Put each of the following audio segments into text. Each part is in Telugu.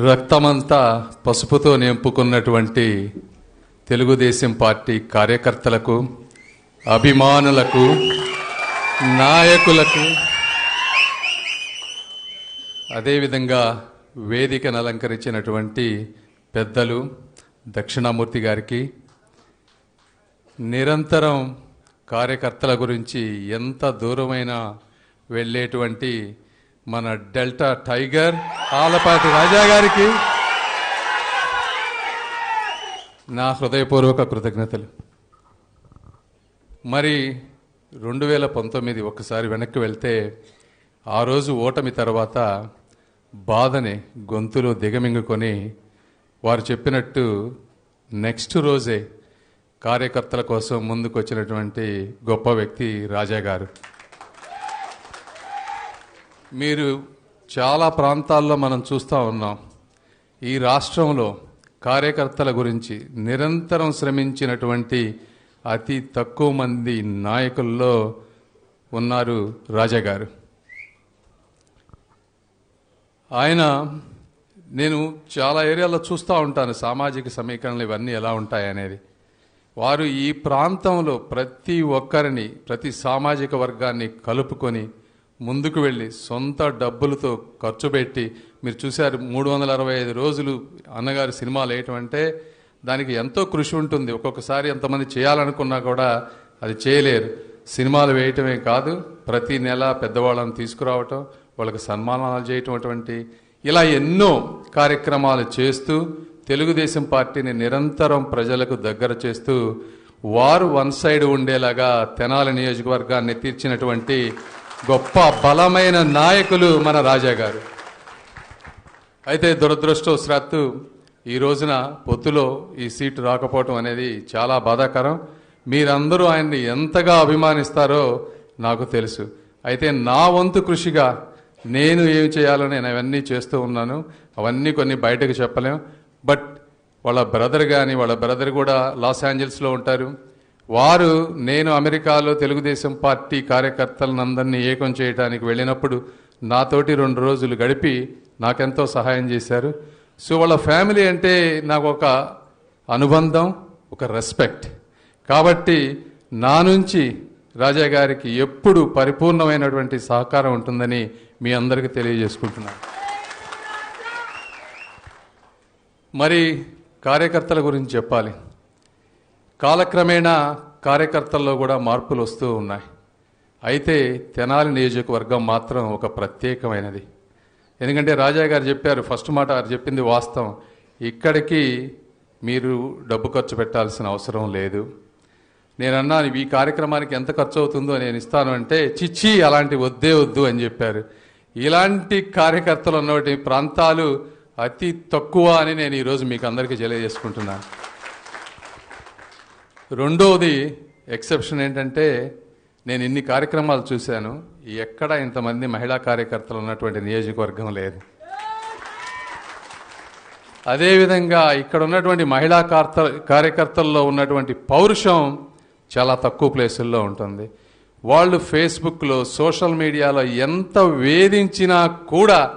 రక్తమంతా పసుపుతో నింపుకున్నటువంటి తెలుగుదేశం పార్టీ కార్యకర్తలకు అభిమానులకు నాయకులకు అదేవిధంగా వేదికను అలంకరించినటువంటి పెద్దలు దక్షిణామూర్తి గారికి నిరంతరం కార్యకర్తల గురించి ఎంత దూరమైన వెళ్ళేటువంటి మన డెల్టా టైగర్ ఆలపాటి రాజా గారికి నా హృదయపూర్వక కృతజ్ఞతలు. మరి రెండు వేల పంతొమ్మిది ఒకసారి వెనక్కి వెళ్తే ఆ రోజు ఓటమి తర్వాత బాధని గొంతులో దిగమింగుకొని వారు చెప్పినట్టు నెక్స్ట్ రోజే కార్యకర్తల కోసం ముందుకు వచ్చినటువంటి గొప్ప వ్యక్తి రాజా గారు మీరు చాలా ప్రాంతాల్లో మనం చూస్తూ ఉన్నాం. ఈ రాష్ట్రంలో కార్యకర్తల గురించి నిరంతరం శ్రమించినటువంటి అతి తక్కువ మంది నాయకుల్లో ఉన్నారు రాజా గారు. ఆయన నేను చాలా ఏరియాలో చూస్తూ ఉంటాను సామాజిక సమీకరణలు ఇవన్నీ ఎలా ఉంటాయనేది వారు ఈ ప్రాంతంలో ప్రతి ఒక్కరిని ప్రతి సామాజిక వర్గాన్ని కలుపుకొని ముందుకు వెళ్ళి సొంత డబ్బులతో ఖర్చు పెట్టి మీరు చూశారు మూడు వందల అరవై ఐదు రోజులు అన్నగారి సినిమాలు వేయటం అంటే దానికి ఎంతో కృషి ఉంటుంది. ఒక్కొక్కసారి ఎంతమంది చేయాలనుకున్నా కూడా అది చేయలేరు. సినిమాలు వేయటమే కాదు ప్రతి నెల పెద్దవాళ్ళని తీసుకురావటం వాళ్ళకి సన్మానాలు చేయటం అటువంటి ఇలా ఎన్నో కార్యక్రమాలు చేస్తూ తెలుగుదేశం పార్టీని నిరంతరం ప్రజలకు దగ్గర చేస్తూ వారు వన్ సైడ్ ఉండేలాగా తెనాలి నియోజకవర్గాన్ని తీర్చినటువంటి గొప్ప బలమైన నాయకులు మన రాజా గారు. అయితే దురదృష్టవశాత్తు ఈ రోజున పొత్తులో ఈ సీటు రాకపోవటం అనేది చాలా బాధాకరం. మీరందరూ ఆయన్ని ఎంతగా అభిమానిస్తారో నాకు తెలుసు. అయితే నా వంతు కృషిగా నేను ఏం చేయాలో నేను అవన్నీ చేస్తూ ఉన్నాను. అవన్నీ కొన్ని బయటకు చెప్పలేం. బట్ వాళ్ళ బ్రదర్ కానీ వాళ్ళ బ్రదర్ కూడా లాస్ ఏంజల్స్లో ఉంటారు. వారు నేను అమెరికాలో తెలుగుదేశం పార్టీ కార్యకర్తలనందరినీ ఏకం చేయడానికి వెళ్ళినప్పుడు నాతోటి రెండు రోజులు గడిపి నాకెంతో సహాయం చేశారు. సో వాళ్ళ ఫ్యామిలీ అంటే నాకు ఒక అనుబంధం ఒక రెస్పెక్ట్. కాబట్టి నా నుంచి రాజా గారికి ఎప్పుడు పరిపూర్ణమైనటువంటి సహకారం ఉంటుందని మీ అందరికీ తెలియజేసుకుంటున్నాను. మరి కార్యకర్తల గురించి చెప్పాలి. కాలక్రమేణా కార్యకర్తల్లో కూడా మార్పులు వస్తూ ఉన్నాయి. అయితే తెనాలి నియోజకవర్గం మాత్రం ఒక ప్రత్యేకమైనది. ఎందుకంటే రాజా గారు చెప్పారు ఫస్ట్ మాట వారు చెప్పింది వాస్తవం. ఇక్కడికి మీరు డబ్బు ఖర్చు పెట్టాల్సిన అవసరం లేదు. నేను అన్నాను ఈ కార్యక్రమానికి ఎంత ఖర్చు అవుతుందో నేను ఇస్తాను అంటే చిచ్చి అలాంటి వద్దే వద్దు అని చెప్పారు. ఇలాంటి కార్యకర్తలు ఉన్నటువంటి ప్రాంతాలు అతి తక్కువ అని నేను ఈరోజు మీకు అందరికీ తెలియజేసుకుంటున్నాను. రెండవది ఎక్సెప్షన్ ఏంటంటే నేను ఇన్ని కార్యక్రమాలు చూశాను ఎక్కడ ఇంతమంది మహిళా కార్యకర్తలు ఉన్నటువంటి నియోజకవర్గం లేదు. అదేవిధంగా ఇక్కడ ఉన్నటువంటి మహిళా కార్త కార్యకర్తల్లో ఉన్నటువంటి పౌరుషం చాలా తక్కువ ప్లేసుల్లో ఉంటుంది. వాళ్ళు ఫేస్బుక్లో సోషల్ మీడియాలో ఎంత వేధించినా కూడా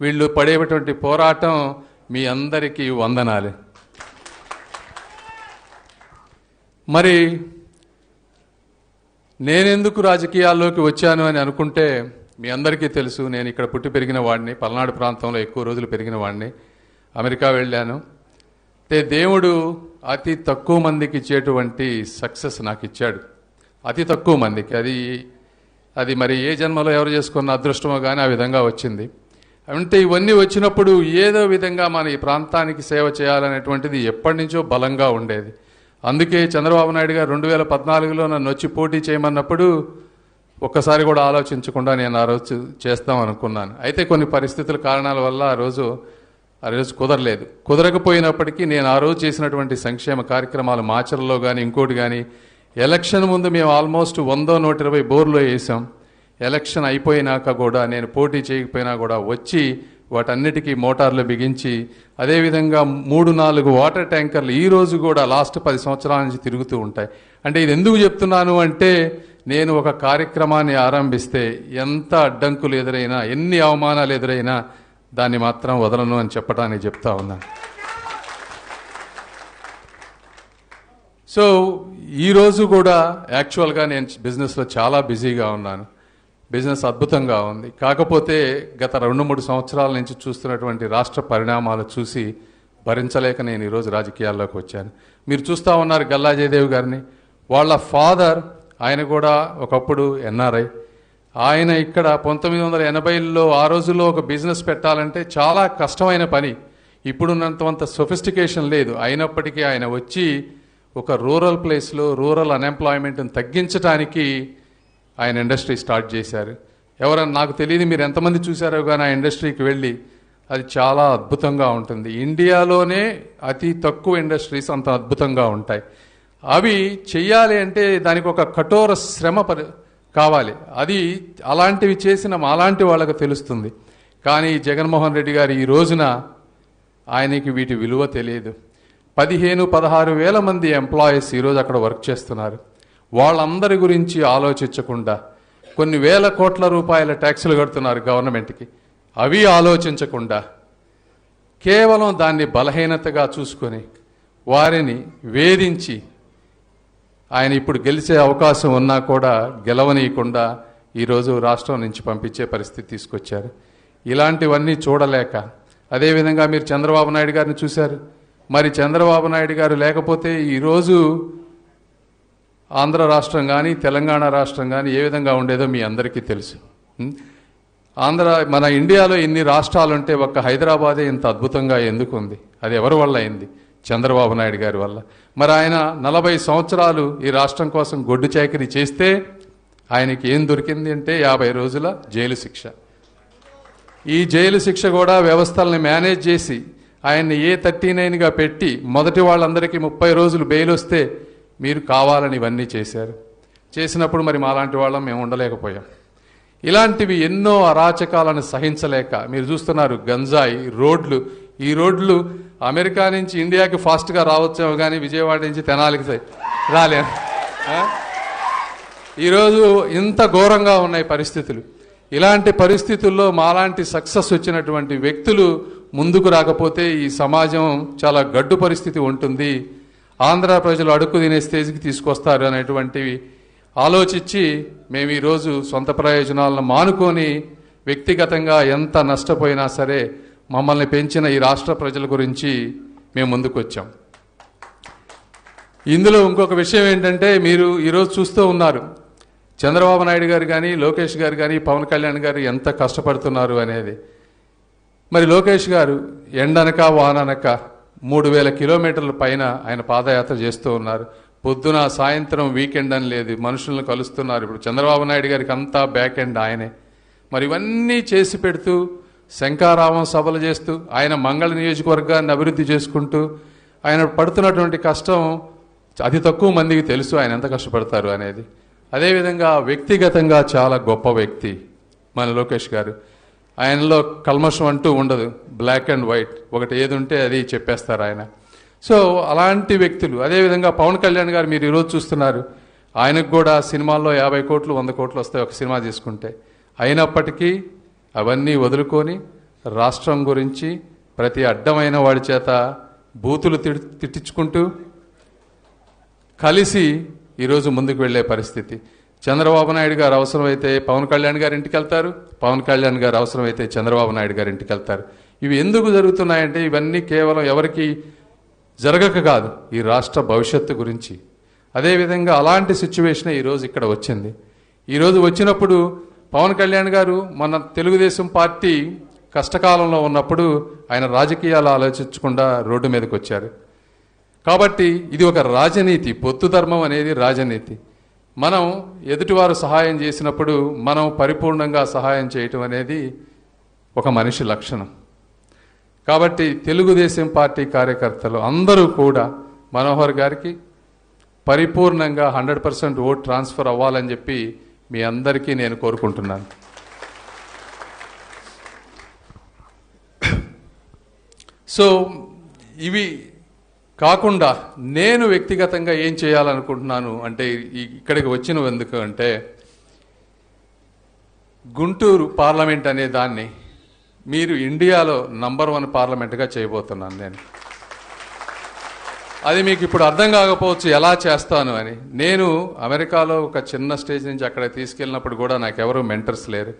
వీళ్ళు పడేటువంటి పోరాటం మీ అందరికీ వందనాలి. మరి నేనెందుకు రాజకీయాల్లోకి వచ్చాను అని అనుకుంటే మీ అందరికీ తెలుసు నేను ఇక్కడ పుట్టి పెరిగిన వాడిని పల్నాడు ప్రాంతంలో ఎక్కువ రోజులు పెరిగిన వాడిని అమెరికా వెళ్ళాను. అంటే దేవుడు అతి తక్కువ మందికి ఇచ్చేటువంటి సక్సెస్ నాకు ఇచ్చాడు. అతి తక్కువ మందికి. అది అది మరి ఏ జన్మలో ఎవరు చేసుకున్న అదృష్టమో కానీ ఆ విధంగా వచ్చింది. అంటే ఇవన్నీ వచ్చినప్పుడు ఏదో విధంగా మన ఈ ప్రాంతానికి సేవ చేయాలనేటువంటిది ఎప్పటి నుంచో బలంగా ఉండేది. అందుకే చంద్రబాబు నాయుడు గారు రెండు వేల పద్నాలుగులో నన్ను వచ్చి పోటీ చేయమన్నప్పుడు ఒక్కసారి కూడా ఆలోచించకుండా నేను ఆ రోజు చేస్తాం అనుకున్నాను. అయితే కొన్ని పరిస్థితుల కారణాల వల్ల ఆ రోజు ఆ రోజు కుదరలేదు. కుదరకపోయినప్పటికీ నేను ఆ రోజు చేసినటువంటి సంక్షేమ కార్యక్రమాలు మాచర్లో కానీ ఇంకోటి కానీ ఎలక్షన్ ముందు మేము ఆల్మోస్ట్ వందో నూట ఇరవై బోర్లో వేసాం. ఎలక్షన్ అయిపోయినాక కూడా నేను పోటీ చేయకపోయినా కూడా వచ్చి వాటన్నిటికీ మోటార్లు బిగించి అదేవిధంగా మూడు నాలుగు వాటర్ ట్యాంకర్లు ఈరోజు కూడా లాస్ట్ పది సంవత్సరాల నుంచి తిరుగుతూ ఉంటాయి. అంటే ఇది ఎందుకు చెప్తున్నాను అంటే నేను ఒక కార్యక్రమాన్ని ఆరంభిస్తే ఎంత అడ్డంకులు ఎదురైనా ఎన్ని అవమానాలు ఎదురైనా దాన్ని మాత్రం వదలను అని చెప్పడానికి చెప్తా ఉన్నాను సో ఈరోజు కూడా యాక్చువల్గా నేను బిజినెస్లో చాలా బిజీగా ఉన్నాను. బిజినెస్ అద్భుతంగా ఉంది. కాకపోతే గత రెండు మూడు సంవత్సరాల నుంచి చూస్తున్నటువంటి రాష్ట్ర పరిణామాలు చూసి భరించలేక నేను ఈరోజు రాజకీయాల్లోకి వచ్చాను. మీరు చూస్తూ ఉన్నారు గల్లా జయదేవ్ గారిని. వాళ్ళ ఫాదర్ ఆయన కూడా ఒకప్పుడు ఎన్ఆర్ఐ. ఆయన ఇక్కడ పంతొమ్మిది వందల ఎనభైలో ఆ రోజుల్లో ఒక బిజినెస్ పెట్టాలంటే చాలా కష్టమైన పని. ఇప్పుడున్నంతవంత సొఫిస్టికేషన్ లేదు. అయినప్పటికీ ఆయన వచ్చి ఒక రూరల్ ప్లేస్లో రూరల్ అన్ఎంప్లాయ్మెంట్ని తగ్గించడానికి ఆయన ఇండస్ట్రీ స్టార్ట్ చేశారు. ఎవరన్నా నాకు తెలియదు మీరు ఎంతమంది చూశారో కానీ ఆ ఇండస్ట్రీకి వెళ్ళి అది చాలా అద్భుతంగా ఉంటుంది. ఇండియాలోనే అతి తక్కువ ఇండస్ట్రీస్ అంత అద్భుతంగా ఉంటాయి. అవి చెయ్యాలి అంటే దానికి ఒక కఠోర శ్రమ పరి కావాలి. అది అలాంటివి చేసిన అలాంటి వాళ్ళకు తెలుస్తుంది. కానీ జగన్మోహన్ రెడ్డి గారు ఈ రోజున ఆయనకి వీటి విలువ తెలియదు. పదిహేను పదహారు వేల మంది ఎంప్లాయీస్ ఈరోజు అక్కడ వర్క్ చేస్తున్నారు. వాళ్ళందరి గురించి ఆలోచించకుండా కొన్ని వేల కోట్ల రూపాయల ట్యాక్సులు కడుతున్నారు గవర్నమెంట్కి. అవి ఆలోచించకుండా కేవలం దాన్ని బలహీనతగా చూసుకొని వారిని వేధించి ఆయన ఇప్పుడు గెలిచే అవకాశం ఉన్నా కూడా గెలవనీయకుండా ఈరోజు రాష్ట్రం నుంచి పంపించే పరిస్థితి తీసుకొచ్చారు. ఇలాంటివన్నీ చూడలేక అదేవిధంగా మీరు చంద్రబాబు నాయుడు గారిని చూశారు. మరి చంద్రబాబు నాయుడు గారు లేకపోతే ఈరోజు ఆంధ్ర రాష్ట్రం కానీ తెలంగాణ రాష్ట్రం కానీ ఏ విధంగా ఉండేదో మీ అందరికీ తెలుసు. ఆంధ్ర మన ఇండియాలో ఇన్ని రాష్ట్రాలు ఉంటే ఒక్క హైదరాబాదే ఇంత అద్భుతంగా ఎందుకు ఉంది అది ఎవరి వల్ల అయింది? చంద్రబాబు నాయుడు గారి వల్ల. మరి ఆయన నలభై సంవత్సరాలు ఈ రాష్ట్రం కోసం గొడ్డు చాకరీ చేస్తే ఆయనకి ఏం దొరికింది అంటే యాభై రోజుల జైలు శిక్ష. ఈ జైలు శిక్ష కూడా వ్యవస్థల్ని మేనేజ్ చేసి ఆయన్ని ఏ థర్టీ నైన్గా పెట్టి మొదటి వాళ్ళందరికీ ముప్పై రోజులు బెయిల్ వస్తే మీరు కావాలని ఇవన్నీ చేశారు. చేసినప్పుడు మరి మాలాంటి వాళ్ళం మేము ఉండలేకపోయాం. ఇలాంటివి ఎన్నో అరాచకాలను సహించలేక మీరు చూస్తున్నారు గంజాయి రోడ్లు. ఈ రోడ్లు అమెరికా నుంచి ఇండియాకి ఫాస్ట్గా రావచ్చేమో కానీ విజయవాడ నుంచి తెనాలికి రాలేను ఈరోజు ఇంత ఘోరంగా ఉన్నాయి పరిస్థితులు. ఇలాంటి పరిస్థితుల్లో మాలాంటి సక్సెస్ వచ్చినటువంటి వ్యక్తులు ముందుకు రాకపోతే ఈ సమాజం చాలా గడ్డు పరిస్థితి ఉంటుంది. ఆంధ్ర ప్రజలు అడుక్కు తినే స్టేజ్కి తీసుకొస్తారు అనేటువంటివి ఆలోచించి మేము ఈరోజు సొంత ప్రయోజనాలను మానుకొని వ్యక్తిగతంగా ఎంత నష్టపోయినా సరే మమ్మల్ని పెంచిన ఈ రాష్ట్ర ప్రజల గురించి మేము ముందుకొచ్చాం. ఇందులో ఇంకొక విషయం ఏంటంటే మీరు ఈరోజు చూస్తూ ఉన్నారు. చంద్రబాబు నాయుడు గారు కానీ లోకేష్ గారు కానీ పవన్ కళ్యాణ్ గారు ఎంత కష్టపడుతున్నారు అనేది. మరి లోకేష్ గారు ఎండనక వాననక మూడు వేల కిలోమీటర్ల పైన ఆయన పాదయాత్ర చేస్తూ ఉన్నారు. పొద్దున సాయంత్రం వీకెండ్ అని లేదు మనుషులను కలుస్తున్నారు. ఇప్పుడు చంద్రబాబు నాయుడు గారికి అంతా బ్యాక్ ఎండ్ ఆయనే. మరి ఇవన్నీ చేసి పెడుతూ శంకారావం సభలు చేస్తూ ఆయన మంగళ నియోజకవర్గాన్ని అభివృద్ధి చేసుకుంటూ ఆయన పడుతున్నటువంటి కష్టం అతి తక్కువ మందికి తెలుసు ఆయన ఎంత కష్టపడతారు అనేది. అదేవిధంగా వ్యక్తిగతంగా చాలా గొప్ప వ్యక్తి మన లోకేష్ గారు. ఆయనలో కల్మషం అంటూ ఉండదు. బ్లాక్ అండ్ వైట్ ఒకటి ఏది ఉంటే అది చెప్పేస్తారు ఆయన. సో అలాంటి వ్యక్తులు అదేవిధంగా పవన్ కళ్యాణ్ గారు మీరు ఈరోజు చూస్తున్నారు. ఆయనకు కూడా సినిమాల్లో యాభై కోట్లు వంద కోట్లు వస్తాయి ఒక సినిమా తీసుకుంటే. అయినప్పటికీ అవన్నీ వదులుకొని రాష్ట్రం గురించి ప్రతి అడ్డమైన వాడి చేత బూతులు తిడి తిట్టించుకుంటూ కలిసి ఈరోజు ముందుకు వెళ్ళే పరిస్థితి. చంద్రబాబు నాయుడు గారు అవసరమైతే పవన్ కళ్యాణ్ గారి ఇంటికి వెళ్తారు పవన్ కళ్యాణ్ గారు అవసరమైతే చంద్రబాబు నాయుడు గారి ఇంటికి వెళ్తారు. ఇవి ఎందుకు జరుగుతున్నాయంటే ఇవన్నీ కేవలం ఎవరికి జరగక కాదు ఈ రాష్ట్ర భవిష్యత్తు గురించి. అదేవిధంగా అలాంటి సిచ్యువేషన్ ఈరోజు ఇక్కడ వచ్చింది. ఈరోజు వచ్చినప్పుడు పవన్ కళ్యాణ్ గారు మన తెలుగుదేశం పార్టీ కష్టకాలంలో ఉన్నప్పుడు ఆయన రాజకీయాలు ఆలోచించకుండా రోడ్డు మీదకి వచ్చారు. కాబట్టి ఇది ఒక రాజనీతి పొత్తు ధర్మం అనేది రాజనీతి. మనం ఎదుటివారు సహాయం చేసినప్పుడు మనం పరిపూర్ణంగా సహాయం చేయటం అనేది ఒక మనిషి లక్షణం. కాబట్టి తెలుగుదేశం పార్టీ కార్యకర్తలు అందరూ కూడా మనోహర్ గారికి పరిపూర్ణంగా హండ్రెడ్ పర్సెంట్ ఓట్ ట్రాన్స్ఫర్ అవ్వాలని చెప్పి మీ అందరికీ నేను కోరుకుంటున్నాను. సో ఇవి కాకుండా నేను వ్యక్తిగతంగా ఏం చేయాలనుకుంటున్నాను అంటే ఇక్కడికి వచ్చిన ఎందుకు అంటే గుంటూరు పార్లమెంట్ అనే దాన్ని మీరు ఇండియాలో నంబర్ వన్ పార్లమెంట్గా చేయబోతున్నాను నేను. అది మీకు ఇప్పుడు అర్థం కాకపోవచ్చు ఎలా చేస్తాను అని. నేను అమెరికాలో ఒక చిన్న స్టేజ్ నుంచి అక్కడ తీసుకెళ్ళినప్పుడు కూడా నాకు ఎవరు మెంటర్స్ లేరు.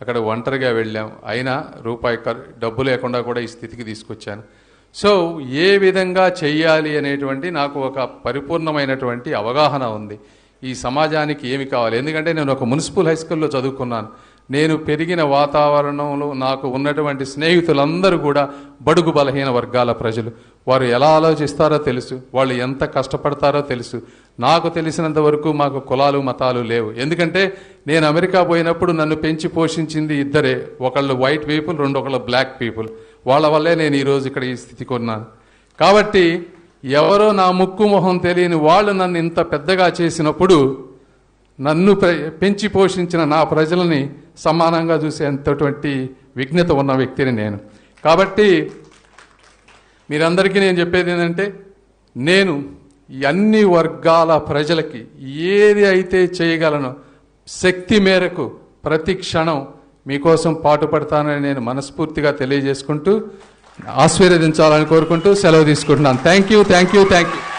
అక్కడ ఒంటరిగా వెళ్ళాం. అయినా రూపాయి డబ్బు లేకుండా కూడా ఈ స్థితికి తీసుకొచ్చాను. సో ఏ విధంగా చెయ్యాలి అనేటువంటి నాకు ఒక పరిపూర్ణమైనటువంటి అవగాహన ఉంది. ఈ సమాజానికి ఏమి కావాలి? ఎందుకంటే నేను ఒక మున్సిపల్ హై స్కూల్లో చదువుకున్నాను. నేను పెరిగిన వాతావరణంలో నాకు ఉన్నటువంటి స్నేహితులందరూ కూడా బడుగు బలహీన వర్గాల ప్రజలు. వారు ఎలా ఆలోచిస్తారో తెలుసు. వాళ్ళు ఎంత కష్టపడతారో తెలుసు. నాకు తెలిసినంత వరకు మాకు కులాలు మతాలు లేవు. ఎందుకంటే నేను అమెరికా పోయినప్పుడు నన్ను పెంచి పోషించింది ఇద్దరే. ఒకళ్ళు వైట్ పీపుల్ రెండు ఒకళ్ళు బ్లాక్ పీపుల్. వాళ్ళ వల్లే నేను ఈరోజు ఇక్కడ ఈ స్థితికి ఉన్నాను కాబట్టి ఎవరో నా ముక్కు మొహం తెలియని వాళ్ళు నన్ను ఇంత పెద్దగా చేసినప్పుడు నన్ను ప్ర- పెంచి పోషించిన నా ప్రజలని సమానంగా చూసేంతటువంటి విఘ్నత ఉన్న వ్యక్తిని నేను. కాబట్టి మీరందరికీ నేను చెప్పేది ఏంటంటే నేను అన్ని వర్గాల ప్రజలకి ఏది అయితే చేయగలను శక్తి మేరకు ప్రతి క్షణం మీకోసం పాటుపడతానని నేను మనస్ఫూర్తిగా తెలియజేసుకుంటూ ఆశీర్వదించాలని కోరుకుంటూ సెలవు తీసుకుంటున్నాను. Thank you thank you thank you